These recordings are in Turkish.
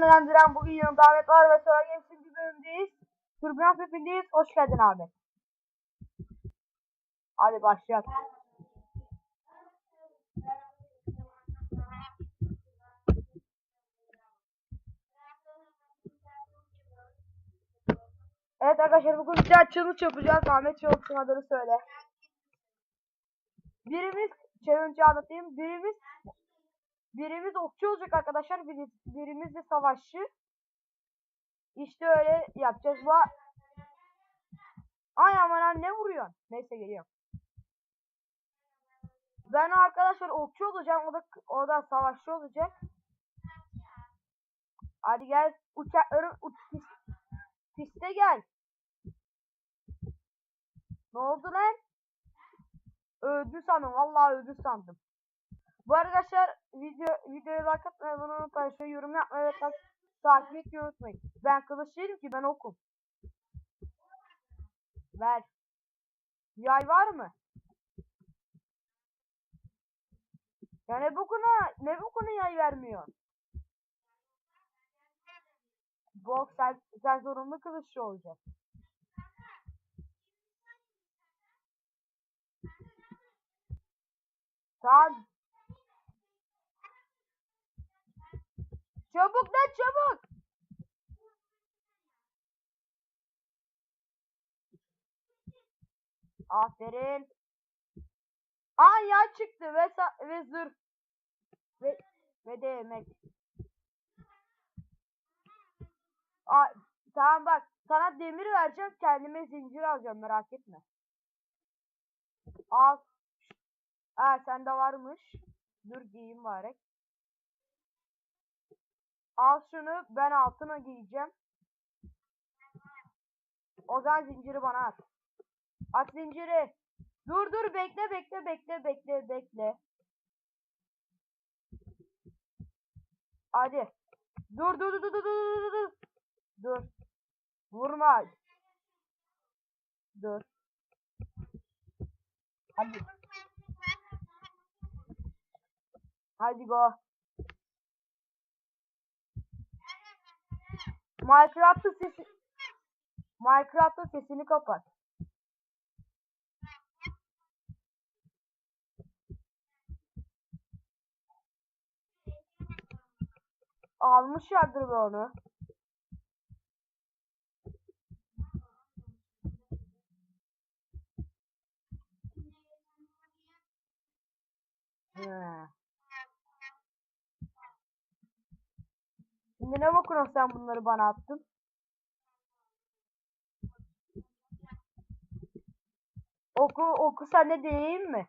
yönlendiren bugün yanımda Ahmet var ve sonra Games'in bir bölümdeyiz. Türbülans hepindeyiz. Hoş geldin Ahmet. Hadi başlayalım. Evet arkadaşlar bugün güzel challenge yapacağız. Ahmet Çoluk'un adını söyle. Birimiz challenge'ı anlatayım. Birimiz birimiz okçu olacak arkadaşlar. Biri, birimiz de savaşçı. İşte öyle yapacağız. Bu Ay aman lan ne vuruyorsun? Neyse geliyorum. Ben arkadaşlar okçu olacağım. O da, o da savaşçı olacak. Hadi gel uçakların uç, pis, piste gel. Ne oldu lan? Öldü sandım. Vallahi öldü sandım. Bu arkadaşlar video videoya like atmayı, bunu unutmayın. Şöyle yorum yapmayı ve tak, takip etmeyi unutmayın. Ben kılıç değilim ki ben okum. Ver. Yay var mı? Ya ne bokuna, ne bokuna yay vermiyor? Bok sen, sen zorunlu kılıççı olacaksın. Tamam. Çabuk lan çabuk. Aferin. Aa yay çıktı ve ve zırh ve ve de yemek. Aa, tamam bak sana demir vereceğim kendime zincir alacağım merak etme. Al. Ha sende varmış. Dur giyeyim bari. Al şunu ben altına giyeceğim. O zaman zinciri bana at. At zinciri. Dur dur bekle bekle bekle bekle bekle. Hadi. Dur dur dur dur dur dur dur dur. Dur. Vurma. Dur. Hadi. Hadi go. Minecraft'ın sesi Minecraft'ın sesini kapat. Almış yardır be onu. He. Şimdi ne bakıyorsun sen bunları bana attın? Oku oku sen ne diyeyim mi?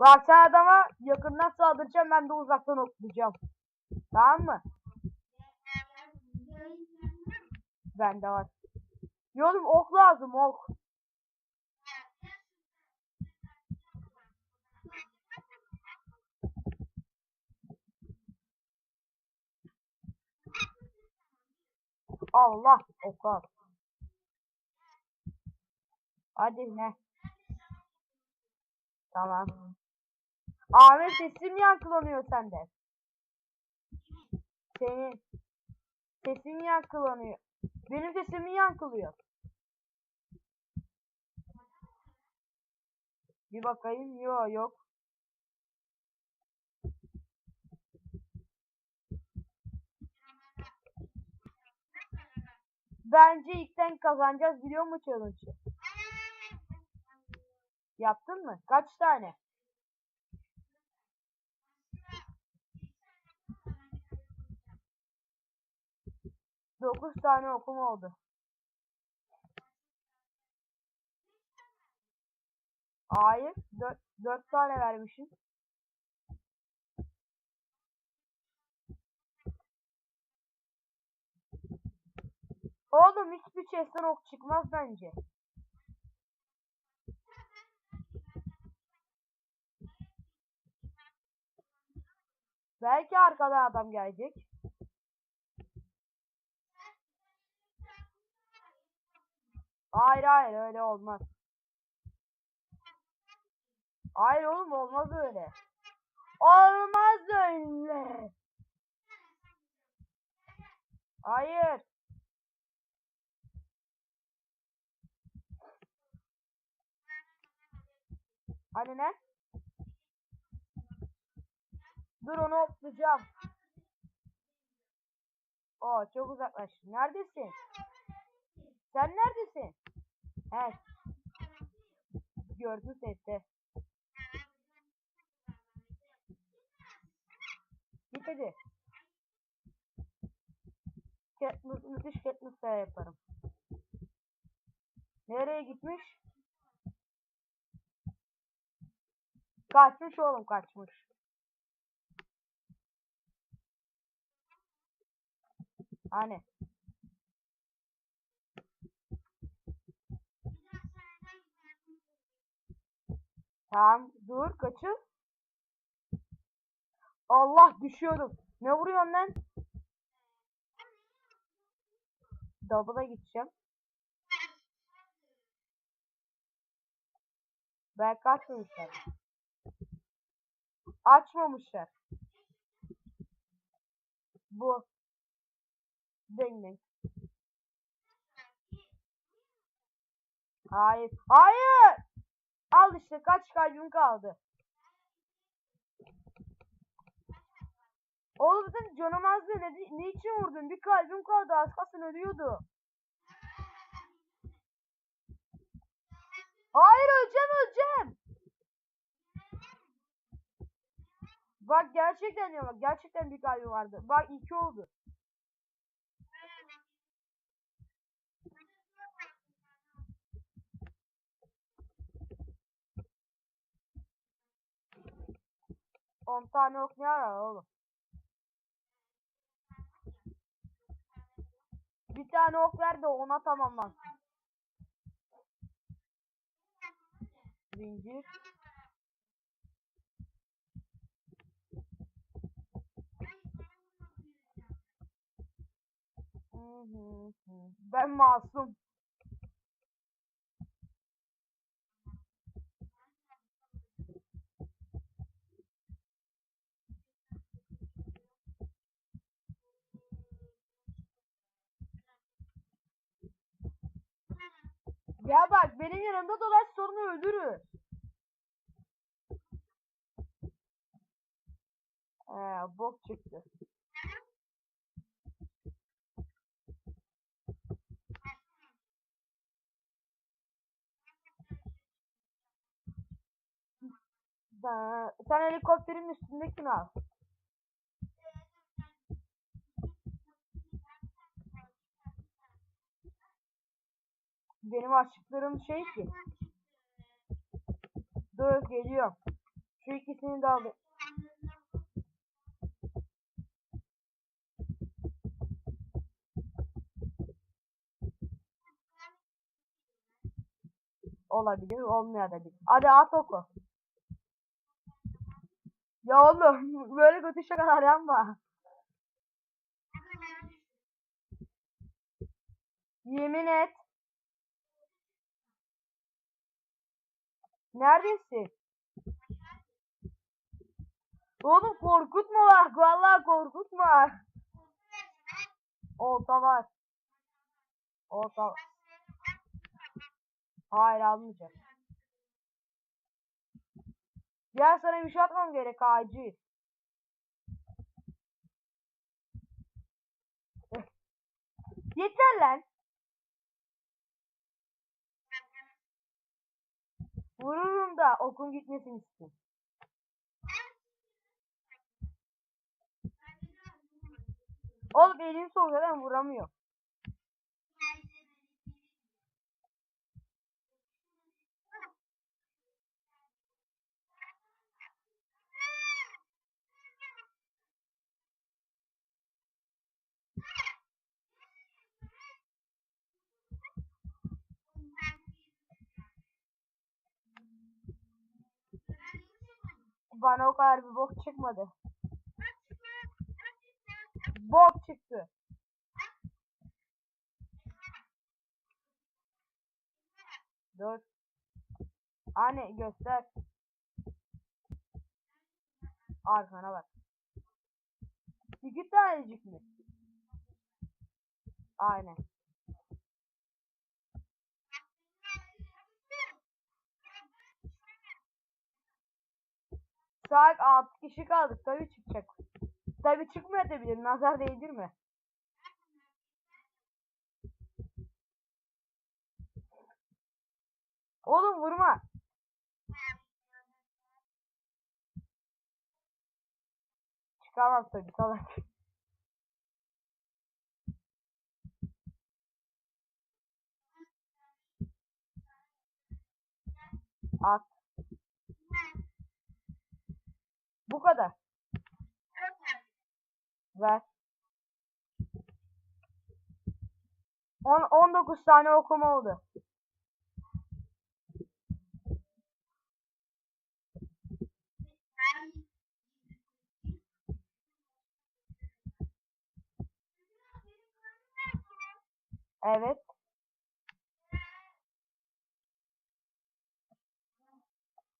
Bak sen adama yakından saldıracağım ben de uzaktan oklayacağım. Tamam mı? Bende var. Yolum ok lazım ok. Allah ok al. Hadi ne? Tamam. Ahmet sesim yankılanıyor sende. Senin sesin yankılanıyor. Benim sesimi yankılıyor. Bir bakayım. Yok yok. Bence ilkten kazanacağız biliyor musun challenge'ı? Yaptın mı? Kaç tane? Dokuz tane okum oldu. Hayır. Dört, dört tane vermişim. Oğlum hiçbir chest'ten ok çıkmaz bence. Belki arkada adam gelecek. Hayır hayır öyle olmaz. Hayır oğlum olmaz öyle. Olmaz öyle. Hayır. Hani ne? Dur onu oklayacağım. Oo çok uzaklaştın. Neredesin? Sen neredesin? Evet. Gördüm sette. Git hadi. Katniss, müthiş Katniss yaparım. Nereye gitmiş? Kaçmış oğlum kaçmış. Hani? Tamam dur kaçın. Allah düşüyorum. Ne vuruyorsun lan? Double'a gideceğim. Belki açmamışlar. Açmamışlar. Bu. Ding Hayır. Hayır. Al işte kaç kalbim kaldı. Oğlum sen canım azdı. Ne, niçin vurdun? Bir kalbim kaldı. Az kalsın ölüyordu. Hayır öleceğim öleceğim. Bak gerçekten ya bak gerçekten bir kalbim vardı. Bak iki oldu. On tane ok ne arar oğlum? Bir tane ok ver de ona tamamlansın. Zincir. Ben masum. Ya bak benim yanımda dolaş sonra öldürür. Ee, bok çıktı. Sen helikopterin üstündekini al. Benim açtıklarım şey ki. Dur geliyorum. Şu ikisini de al. Olabilir, olmayabilir. Hadi at oku. Ya oğlum böyle kötü şakalar yapma. Yemin et. Neredesin? Oğlum korkutma bak. Vallahi korkutma. Olta var. Olta var. Hayır almayacak. Gel sana bir şey atmam gerek acil. Yeter lan. Vururum da okun gitmesin istiyorum. Oğlum elim soğuk zaten vuramıyor. Bana o kadar bir bok çıkmadı. Bok çıktı. Dur. Anne göster. Arkana bak. İki tanecik mi? Aynen. Saat 6 kişi kaldık. Tabii çıkacak. Tabii çıkmayabilir. Nazar değdirme. Oğlum vurma. Çıkamaz tabii salak. At. Bu kadar. Ver. On, 19 tane okuma oldu. Evet.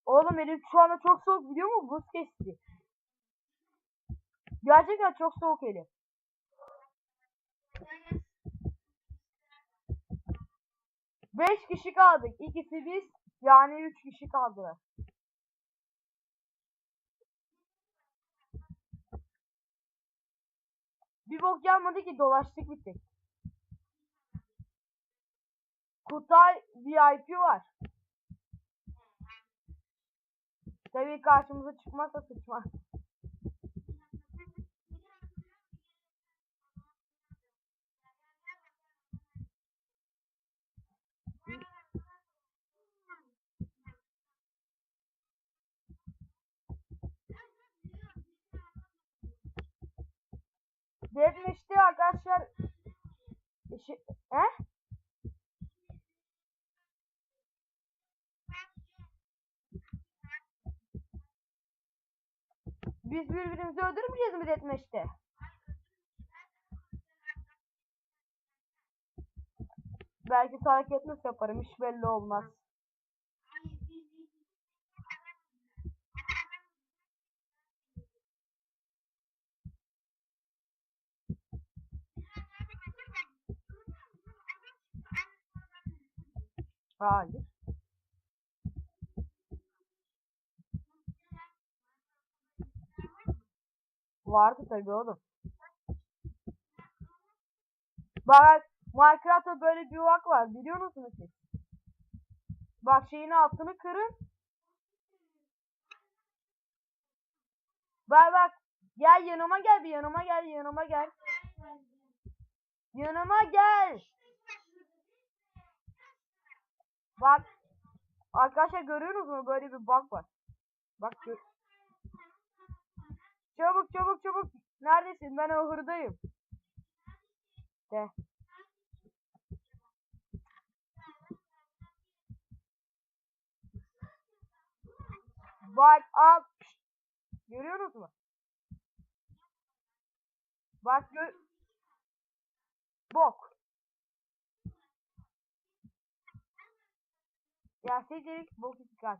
Oğlum elim şu anda çok soğuk biliyor musun? Buz kesti. Gerçekten çok soğuk elim. Beş kişi kaldık. İkisi biz. Yani üç kişi kaldılar. Bir bok gelmedi ki dolaştık bittik. Kutay VIP var. Tabii karşımıza çıkmazsa sıçmaz. Demişti arkadaşlar. Şey, he? Biz birbirimizi öldürmeyeceğiz mi Deathmatch'te? Belki hareket nasıl yaparım hiç belli olmaz. Hayır. Vardı tabii oğlum. Bak Minecraft'ta böyle bir bug var biliyor musunuz siz? Bak şeyin altını kırın. Bak bak. Gel yanıma gel bir yanıma gel yanıma gel. Yanıma gel. Bak. Arkadaşlar görüyorsunuz mu böyle bir bug var. Bak gör. Çabuk çabuk çabuk. Neredesin? Ben ahırdayım. De. Bak al. Görüyorsunuz mu? Bak gör. Bok. Ya seçenek bok çıkar.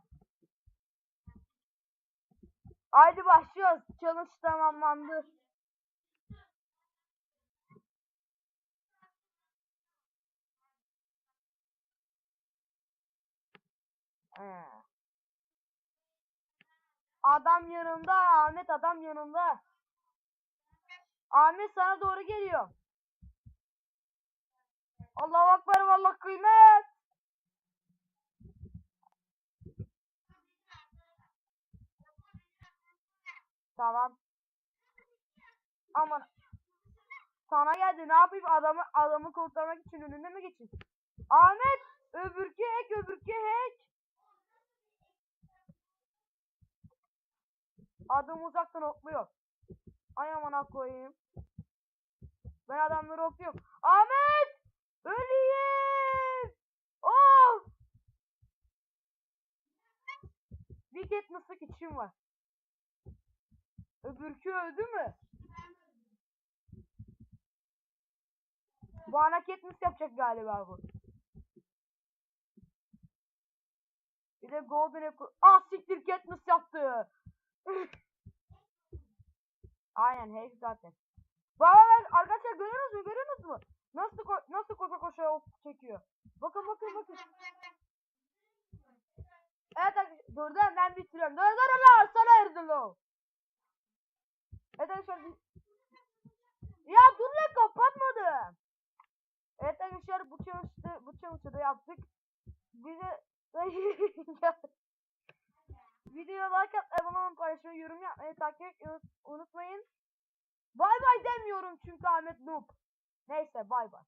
Haydi başlıyoruz. Challenge tamamlandı. Adam yanımda. Ahmet adam yanımda. Ahmet sana doğru geliyor. Allahu Akbar vallah kıymet. Tamam. Aman. Sana geldi ne yapayım adamı adamı kurtarmak için önüne mi geçeyim? Ahmet öbürkü hack öbürkü hack. Adam uzaktan okluyor. Ay aman koyayım. Ben adamları okluyorum. Ahmet! Öleyim! Of! Bir Katniss'lık içim var. Öbürkü öldü mü? Bana Katniss yapacak galiba bu. Bir de Golden Apple. Ah siktir Katniss yaptı. Aynen hack zaten. Baba ben arkadaşlar görüyorsunuz mu? Görüyorsunuz mu? Nasıl ko nasıl koşa koşa ok çekiyor. Bakın bakın bakın. Evet arkadaşlar dur dur ben bitiriyorum. Dur dur lan sana erdi lo. Arkadaşlar Ya dur lan kapatmadım. Evet arkadaşlar bu challenge'da bu challenge'ı yaptık. Bize Videoya like atmayı, abone olmayı, paylaşmayı, yorum yapmayı, takip etmeyi unutmayın. Bay bay demiyorum çünkü Ahmet Noob. Neyse bay bay.